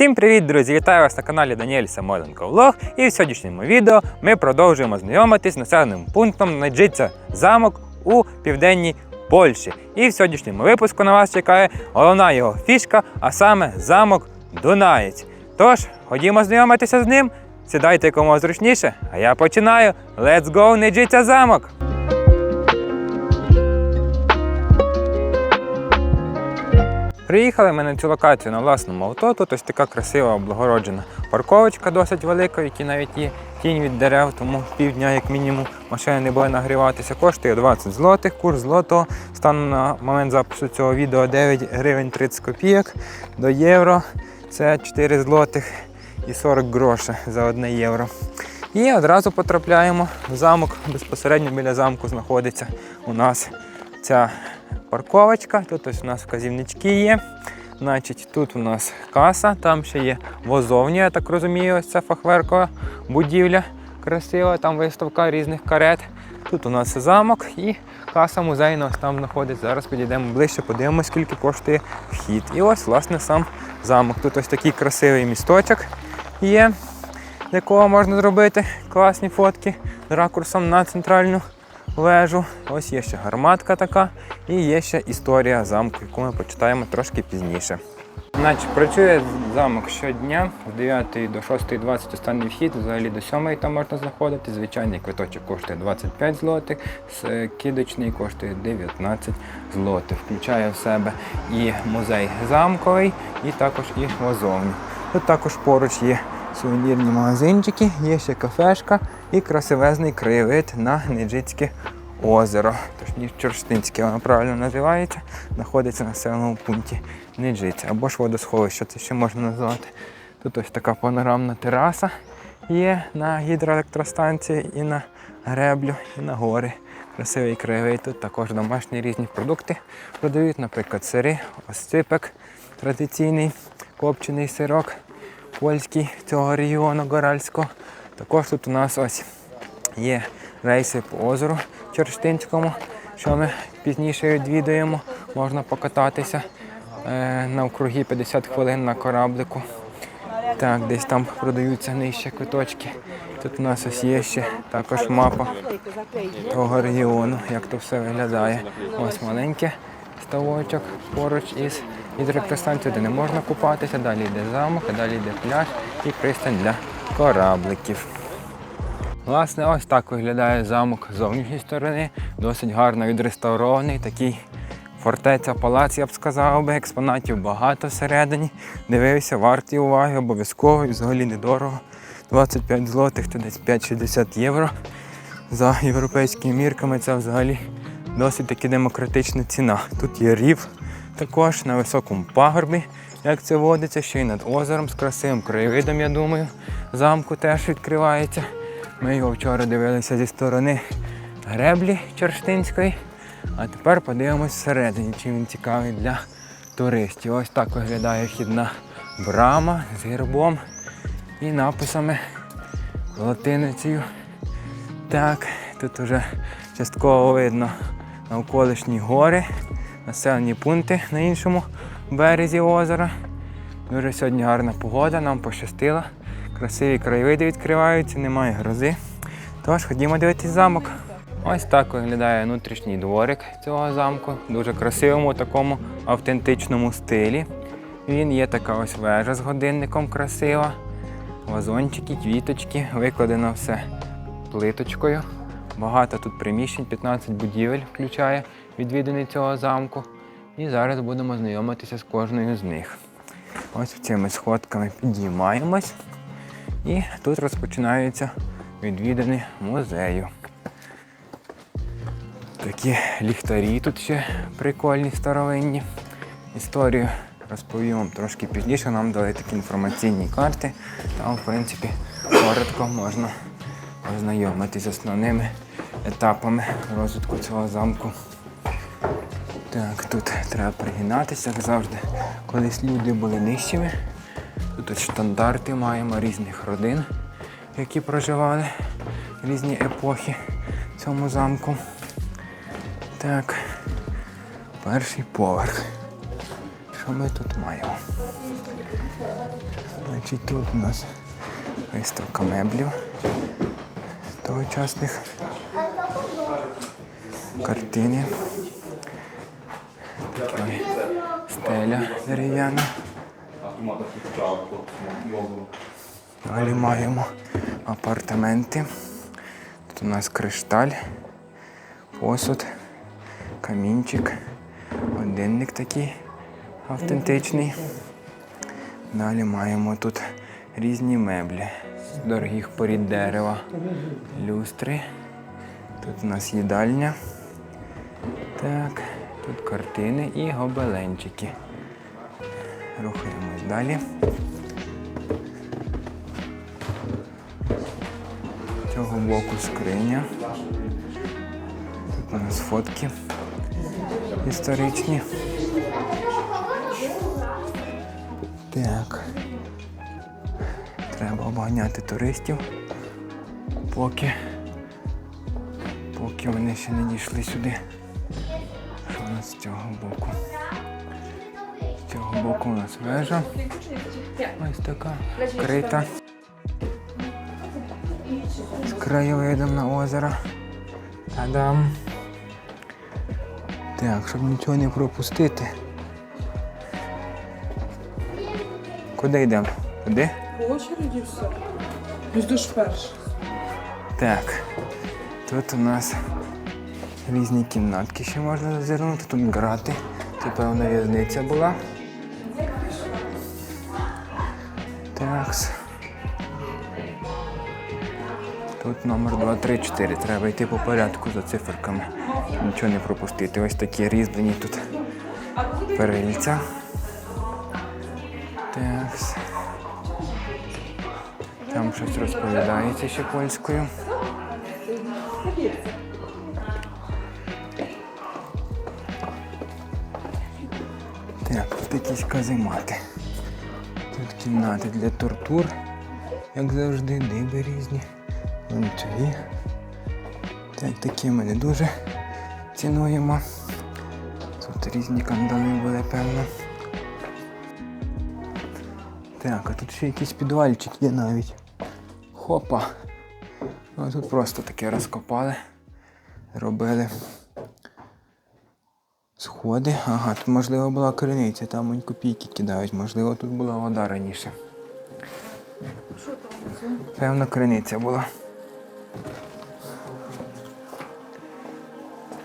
Всім привіт, друзі! Вітаю вас на каналі Даніель Самойленко Влог. І в сьогоднішньому відео ми продовжуємо знайомитись з населеним пунктом Найджиця замок у південній Польщі. І в сьогоднішньому випуску на вас чекає головна його фішка, а саме замок Дунаєць. Тож, ходімо знайомитися з ним. Сідайте кому зручніше, а я починаю. Let's go, Неджиця замок! Приїхали ми на цю локацію на власному авто. Тут ось така красива облагороджена парковочка, досить велика, в якій навіть є тінь від дерев, тому півдня, як мінімум, машини не буде нагріватися. Коштує 20 злотих. Курс злотого станом на момент запису цього відео 9 гривень 30 копійок до євро. Це 4 злотих і 40 грошей за 1 євро. І одразу потрапляємо в замок. Безпосередньо біля замку знаходиться у нас ця парковочка. Тут ось у нас вказівнички є. Значить, тут у нас каса, там ще є возовня, я так розумію, ось ця фахверкова будівля красива, там виставка різних карет. Тут у нас замок і каса музейна ось там знаходиться. Зараз підійдемо ближче, подивимося, скільки коштує вхід. І ось, власне, сам замок. Тут ось такий красивий місточок є, з якого можна зробити класні фотки з ракурсом на центральну вежу. Ось є ще гарматка така і є ще історія замку, яку ми почитаємо трошки пізніше. Значить, працює замок щодня з 9 до 6.20 останній вхід, взагалі до 7 там можна знаходити. Звичайний квиточок коштує 25 злотих, кидочний коштує 19 злотих. Включає в себе і музей замковий, і також і вазовню. Тут також поруч є сувенірні магазинчики, є ще кафешка і красивезний краєвид на Неджицьке озеро. Точніше, Чорштинське воно правильно називається. Знаходиться на населеному пункті Неджиця або ж водосховище, це ще можна назвати. Тут ось така панорамна тераса є на гідроелектростанції і на греблю, і на гори. Красивий краєвид. Тут також домашні різні продукти продають, наприклад, сири, осципек традиційний, копчений сирок польський цього регіону Горальського. Також тут у нас ось є рейси по озеру Черштинському, що ми пізніше відвідуємо. Можна покататися е, навкруги 50 хвилин на кораблику. Так, десь там продаються нижче квиточки. Тут у нас ось є ще також мапа того регіону, як то все виглядає. Ось маленький ставочок поруч із гідроелектростанцією, де не можна купатися. Далі йде замок, а далі йде пляж і пристань для корабликів. Власне, ось так виглядає замок з зовнішньої сторони. Досить гарно відреставрований. Такий фортеця палац, я б сказав би. Експонатів багато всередині. Дивився, варті уваги, обов'язково і взагалі недорого. 25 злотих це десь 5-60 євро. За європейськими мірками це взагалі досить таки демократична ціна. Тут є рів також на високому пагорбі, як це водиться, ще й над озером з красивим краєвидом, я думаю. Замку теж відкривається. Ми його вчора дивилися зі сторони греблі Черштинської. А тепер подивимось всередині, чим він цікавий для туристів. Ось так виглядає вхідна брама з гербом і написами латиницею. Так, тут вже частково видно навколишні гори, населені пункти на іншому березі озера. Дуже сьогодні гарна погода, нам пощастило. Красиві краєвиди відкриваються, немає грози. Тож ходімо дивитись замок. Ось так виглядає внутрішній дворик цього замку. Дуже красивому такому автентичному стилі. Він є така ось вежа з годинником красива. Вазончики, квіточки, викладено все плиточкою. Багато тут приміщень, 15 будівель включає відвіданий цього замку. І зараз будемо знайомитися з кожною з них. Ось цими сходками підіймаємось. І тут розпочинаються відвідини музею. Такі ліхтарі тут ще прикольні, старовинні. Історію розповім вам трошки пізніше. Нам дали такі інформаційні карти. Там, в принципі, коротко можна ознайомитися з основними етапами розвитку цього замку. Так, тут треба пригинатися, як завжди. Колись люди були нижчими. Тут ось штандарти маємо різних родин, які проживали різні епохи в цьому замку. Так, перший поверх. Що ми тут маємо? Значить, тут у нас виставка меблів тогочасних. Картини. Така стеля дерев'яна. Далі маємо апартаменти. Тут у нас кришталь, посуд, камінчик, годинник такий автентичний. Далі маємо тут різні меблі дорогих порід дерева, люстри. Тут у нас їдальня. Так, тут картини і гобеленчики. Рухаємось далі. Цього боку скриня. Тут у нас фотки історичні. Обганяти туристів, поки, поки вони ще не дійшли сюди. Що у нас з цього боку? З цього боку у нас вежа. Ось така крита. З краєвидом на озеро. Та-дам. Так, щоб нічого не пропустити. Куди йдемо? Туди? По очереді все. Ну, ж перше. Так. Тут у нас різні кімнатки ще можна зазирнути. Тут грати. Це певна в'язниця була. Такс. Тут номер 234. Треба йти по порядку за циферками. Нічого не пропустити. Ось такі різьблені тут перильця. Щось розповідається ще польською. Так, тут якісь каземати. Тут кімнати для тортур, як завжди, диби різні, ланцюги. Так, такі ми не дуже цінуємо. Тут різні кандали були, певно. Так, а тут ще якийсь підвальчик є навіть. Хопа. Ну, тут просто таке розкопали, робили сходи. Ага, тут можливо була криниця, там он копійки кидають, можливо, тут була вода раніше. Певно, криниця була.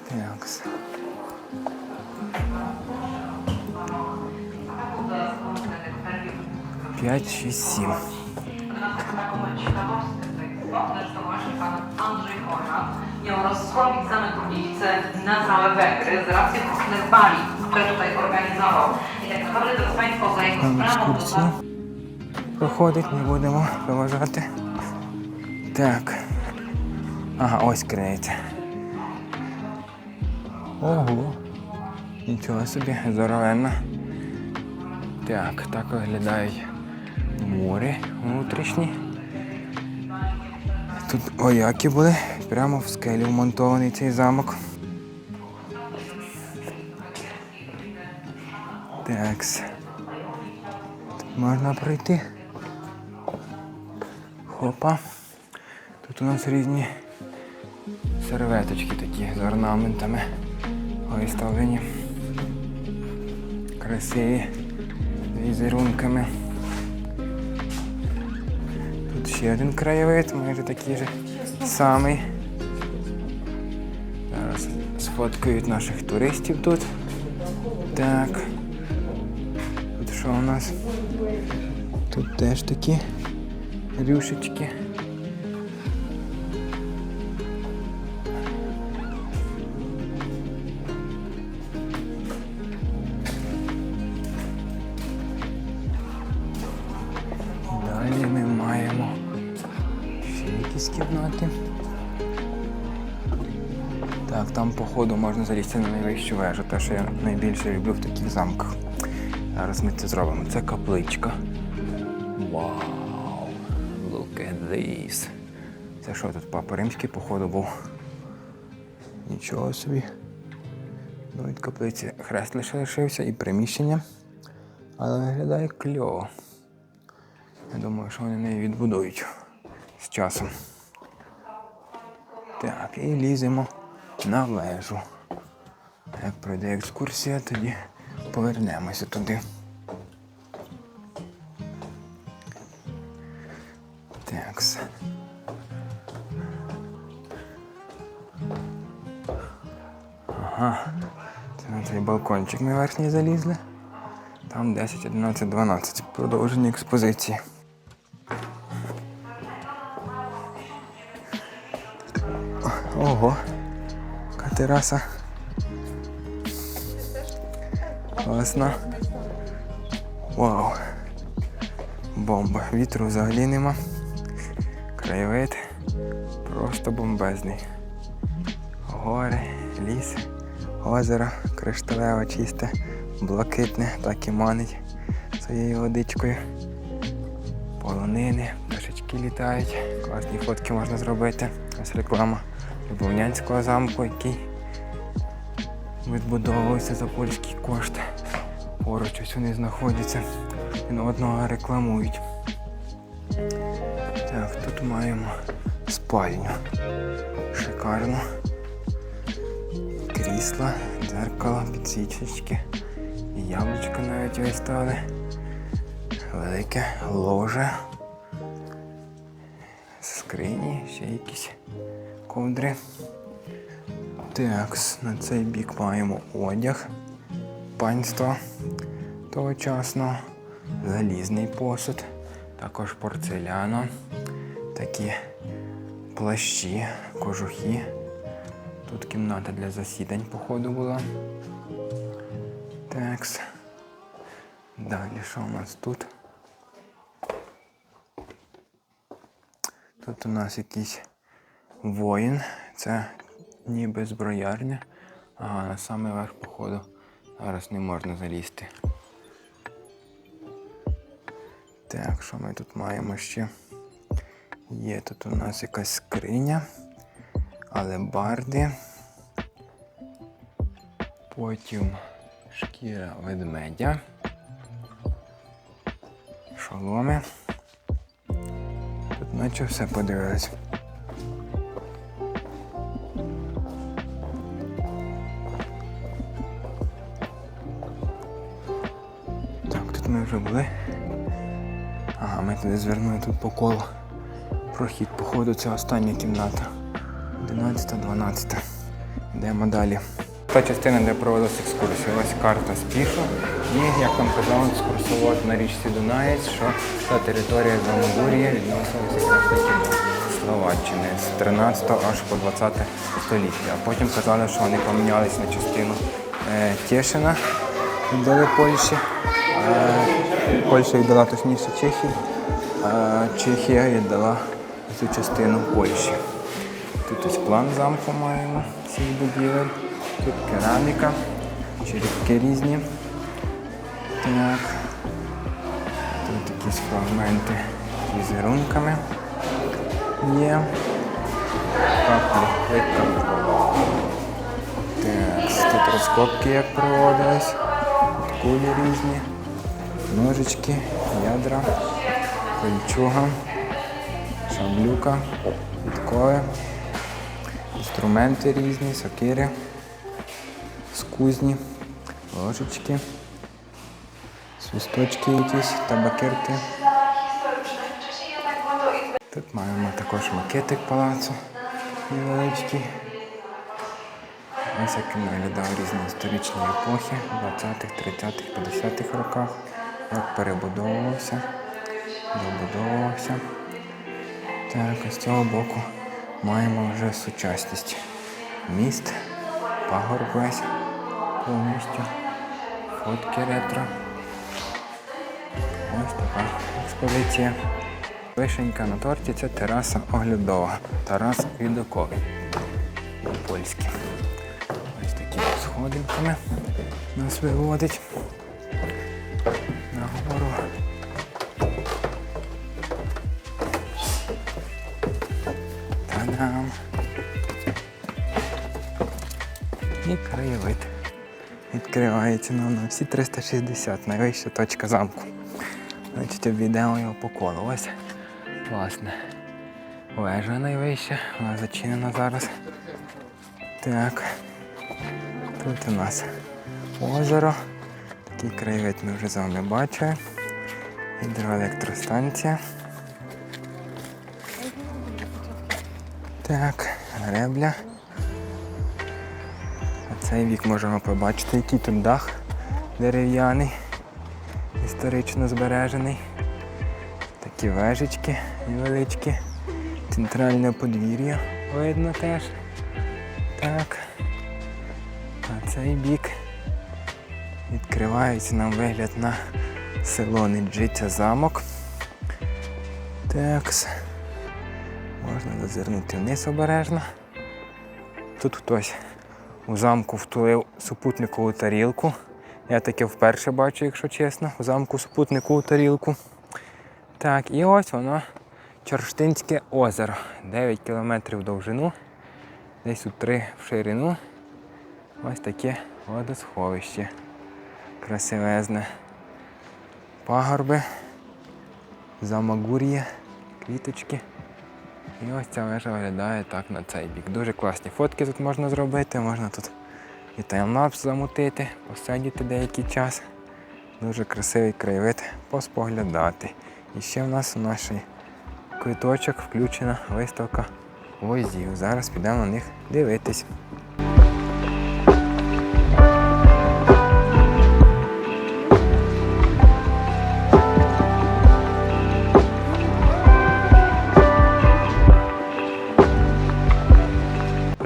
Такс. П'ять, шість, сім. Taką ciekawostkę tutaj wspomnę, że to właśnie pan Andrzej Chojna miał rozsławić zamek Grudzice na całe Węgry z racji różnych bali, które tutaj organizował. I tak naprawdę, drodzy Państwo, za jego sprawą екскурсію проходить, не будемо проважати. Так. Ага, ось криниця. Ого. Нічого собі, здоровенна. Так, так виглядають море внутрішні. Тут ояки були, прямо в скелі вмонтований цей замок. Такс. Тут можна пройти. Хопа. Тут у нас різні серветочки такі з орнаментами виставлені. Красиві, з візерунками. Ще один краєвид, майже такий же самий. Зараз сфоткають наших туристів тут. Так. Тут що у нас? Тут теж такі рюшечки. Кімнати. Так, там походу можна залізти на найвищу вежу, те, що я найбільше люблю в таких замках. Зараз ми це зробимо. Це капличка. Вау! Look at this. Це що тут папа римський, походу, був. Нічого собі. Ну, від каплиці хрест лише лишився і приміщення. Але виглядає кльово. Я думаю, що вони неї відбудують з часом. Так, і ліземо на вежу. Як пройде екскурсія, тоді повернемося туди. Такс. Ага. Це на цей балкончик ми верхній залізли. Там 10, 11, 12. Продовження експозиції. Ого. Яка тераса. Класна. Вау. Бомба. Вітру взагалі нема. Краєвид просто бомбезний. Гори, ліс, озеро, кришталеве, чисте, блакитне, так і манить своєю водичкою. Полонини, пташечки літають, класні фотки можна зробити. Ось реклама Любовнянського замку, який відбудовувався за польський кошт. Поруч ось вони знаходяться. Один одного рекламують. Так, тут маємо спальню. Шикарно. Крісла, дзеркало, підсвічечки. І яблучка навіть стали. Велике ложе. Скрині, ще якісь ковдри. Так, на цей бік маємо одяг. Панство тогочасного. Залізний посуд. Також порцеляна. Такі плащі, кожухи. Тут кімната для засідань, походу, була. Такс. Далі що у нас тут? Тут у нас якийсь воїн. Це ніби зброярня. Ага, на самий верх, походу, зараз не можна залізти. Так, що ми тут маємо ще? Є тут у нас якась скриня, алебарди. Потім шкіра ведмедя. Шоломи. Наче все подивились. Так, тут ми вже були. Ага, ми туди звернули тут по колу. Прохід, походу, це остання кімната. 11, 12. Йдемо далі. Та частина, де проводилась екскурсія. Ось карта спішу. І, як нам казав екскурсовод на річці Дунаєць, що та територія Замогур'я відносилася до Словаччини з 13 аж по 20 століття. А потім казали, що вони помінялись на частину е, Тєшина, віддали Польщі. Е, Польща віддала точніше Чехії, а Чехія віддала цю частину Польщі. Тут ось план замку маємо цих будівель. Тут кераміка, черепки різні. Так. Тут якісь фрагменти з візерунками є. Каплі, плитка. Так, тут розкопки як проводились. Кулі різні, ножички, ядра, кольчуга, шаблюка, підкови, інструменти різні, сокири, скузні, ложечки, свисточки якісь, табакерки. Тут маємо також макетик палацу невеличкий. Ось як він виглядав різні історичні епохи 20-х, 30-х, 50-х роках, як перебудовувався, добудовувався. Так, а з цього боку маємо вже сучасність. Міст, пагорб весь повністю, фотки ретро. Ось така експозиція. Вишенька на торті це тераса оглядова. Тарас Відоковий. Польський. Ось такі сходинками нас виводить відкривається нам на всі 360, найвища точка замку. Бачите, в відео його по колу. Ось, власне, вежа найвища, вона зачинена зараз. Так. Тут у нас озеро. Такий краєвид ми вже з вами бачили. Гідроелектростанція. Так, гребля. Цей вік можемо побачити, який тут дах дерев'яний, історично збережений. Такі вежечки невеличкі. Центральне подвір'я видно теж. Так. А цей бік відкривається нам вигляд на село Неджиця замок. Такс. Можна зазирнути вниз обережно. Тут хтось у замку втулив супутникову тарілку. Я таке вперше бачу, якщо чесно, у замку супутникову тарілку. Так, і ось воно Чорштинське озеро. 9 кілометрів довжину, десь тут 3 в ширину. Ось таке водосховище. Красивезне. Пагорби, замагур'я, квіточки. І ось ця вежа виглядає так на цей бік. Дуже класні фотки тут можна зробити, можна тут і таймлапс замутити, посидіти деякий час. Дуже красивий краєвид поспоглядати. І ще в нас у нашій квиточок включена виставка возів. Зараз підемо на них дивитись.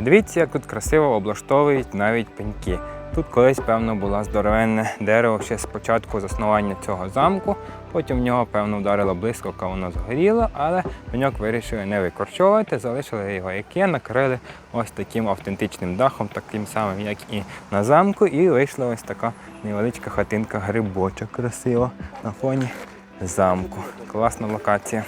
Подивіться, як тут красиво облаштовують навіть пеньки. Тут колись, певно, було здоровенне дерево ще з початку заснування цього замку. Потім в нього, певно, вдарила блискавка, воно згоріло, але пеньок вирішили не викорчовувати, залишили його як є, накрили ось таким автентичним дахом, таким самим, як і на замку, і вийшла ось така невеличка хатинка грибочок красива на фоні замку. Класна локація.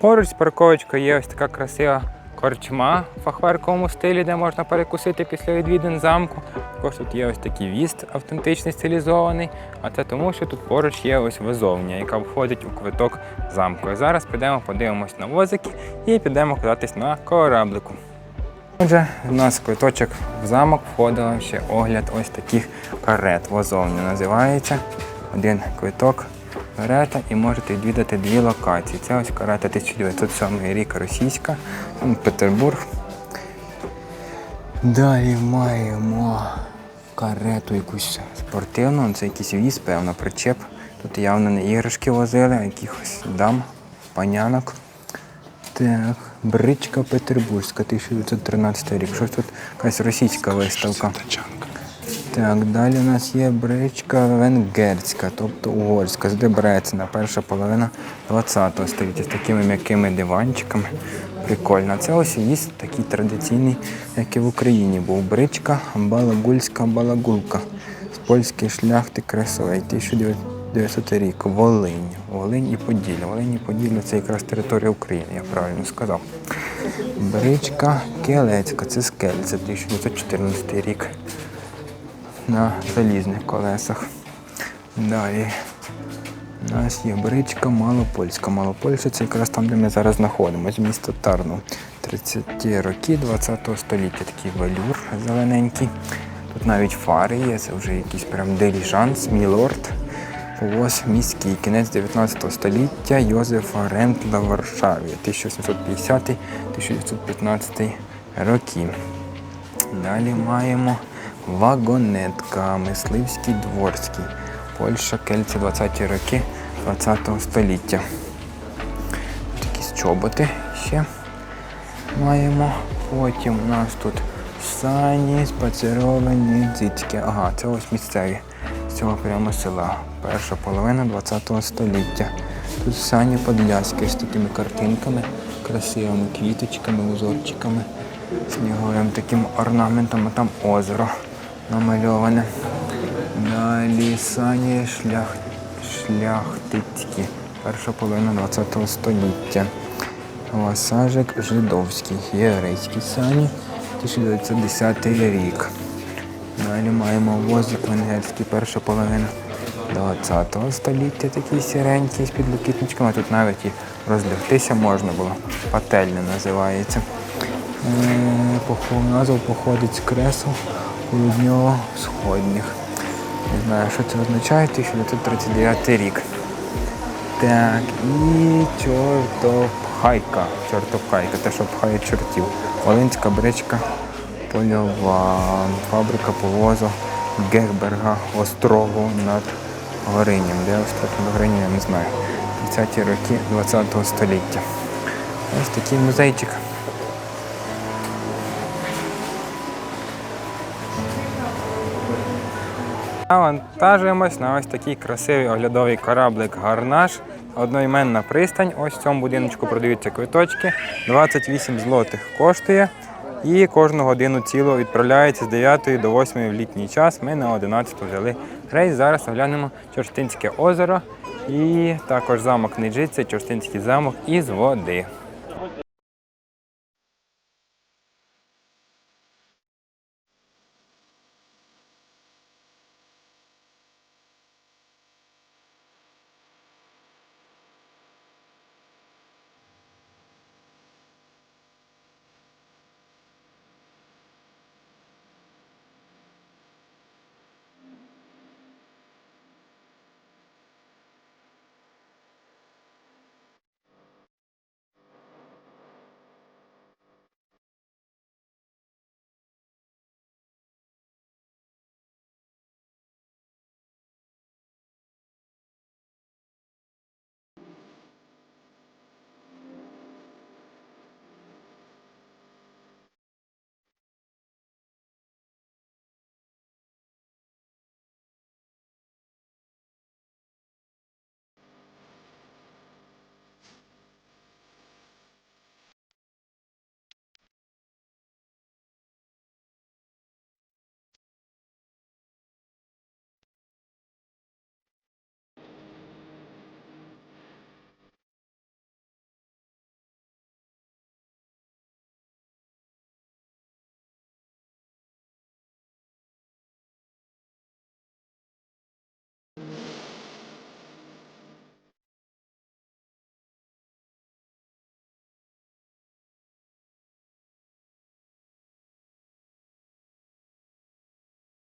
Поруч з парковочкою є ось така красива корчма в фахверковому стилі, де можна перекусити після відвідин замку. Також тут є ось такий віст автентичний стилізований, а це тому, що тут поруч є ось вазовня, яка входить у квиток замку. І зараз підемо подивимось на возики і підемо кататись на кораблику. Отже, у нас квиточок в замок входило ще огляд ось таких карет. Возовня називається. Один квиток карета і можете відвідати дві локації. Це ось карета 1907 рік російська, Санкт-Петербург. Далі маємо карету якусь спортивну, це якийсь віз, певно, причеп. Тут явно не іграшки возили, а якихось дам, панянок. Так, бричка Петербурзька, 1913 рік. Щось тут якась російська виставка. Так, далі у нас є бричка венгерська, тобто угорська, з Дебрецена, перша половина 20-го століття з такими м'якими диванчиками. Прикольно. Це ось віз такий традиційний, як і в Україні був. Бричка Балагульська балагулка з польської шляхти красовий, 1900 рік. Волинь. Волинь і Поділля. Волинь і Поділля це якраз територія України, я правильно сказав. Бричка Келецька, це з Кельця, 1914 рік на залізних колесах. Далі у нас є бричка Малопольська. Малопольща це якраз там, де ми зараз знаходимося, місто Тарну. 30-ті роки 20 століття такий валюр зелененький. Тут навіть фари є, це вже якийсь прям диліжанс, мілорд. Повоз міський, кінець 19 століття Йозефа Рентла в Варшаві, 1750-1915 роки. Далі маємо вагонетка, мисливський дворський. Польща, Кельці, 20-ті роки 20 століття. Якісь чоботи ще маємо. Потім у нас тут сані, спацеровані, дзицькі. Ага, це ось місцеві з цього прямо села. Перша половина 20 століття. Тут сані подляські з такими картинками, красивими квіточками, узорчиками, сніговим таким орнаментом, а там озеро намальоване. Далі сані шлях... шляхтицькі. Перша половина 20 століття. Васажик жидовський, єврейські сані, 1910 рік. Далі маємо возик венгерський, перша половина 20 століття такий сіренький з підлокітничками. Тут навіть і розлягтися можна було. Пательня називається. Е, Назва походить з кресел полудньо сходніх. Не знаю, що це означає, 1939 рік. Так, і чортопхайка. Чортопхайка, те, що пхає чортів. Волинська бричка польова. Фабрика повозу Герберга Острогу над Горинням. Де остров над Горинням, я не знаю. 30-ті роки 20 століття. Ось такий музейчик. Навантажуємось на ось такий красивий оглядовий кораблик Гарнаш. Одноіменна пристань. Ось в цьому будиночку продаються квиточки. 28 злотих коштує. І кожну годину ціло відправляється з 9 до 8 в літній час. Ми на 11 взяли рейс. Зараз оглянемо Чорстинське озеро і також замок Нижиця, Чорстинський замок із води.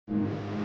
Thank mm -hmm. you.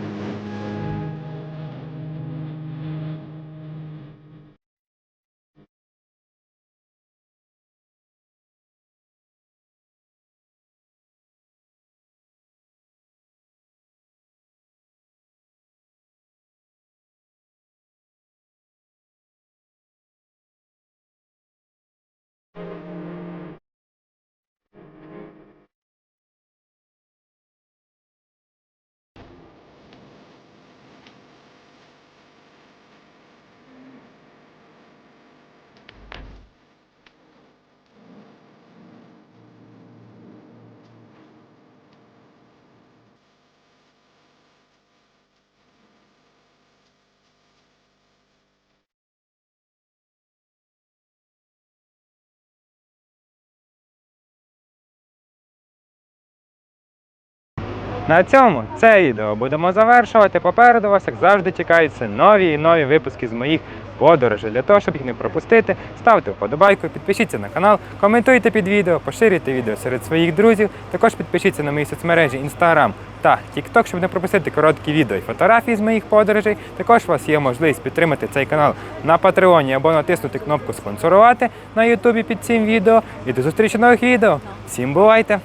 На цьому це відео будемо завершувати. Попереду вас, як завжди, чекаються нові і нові випуски з моїх подорожей. Для того, щоб їх не пропустити, ставте вподобайку, підпишіться на канал, коментуйте під відео, поширюйте відео серед своїх друзів. Також підпишіться на мої соцмережі Instagram та TikTok, щоб не пропустити короткі відео і фотографії з моїх подорожей. Також у вас є можливість підтримати цей канал на Патреоні або натиснути кнопку спонсорувати на Ютубі під цим відео. І до зустрічі нових відео. Всім бувайте!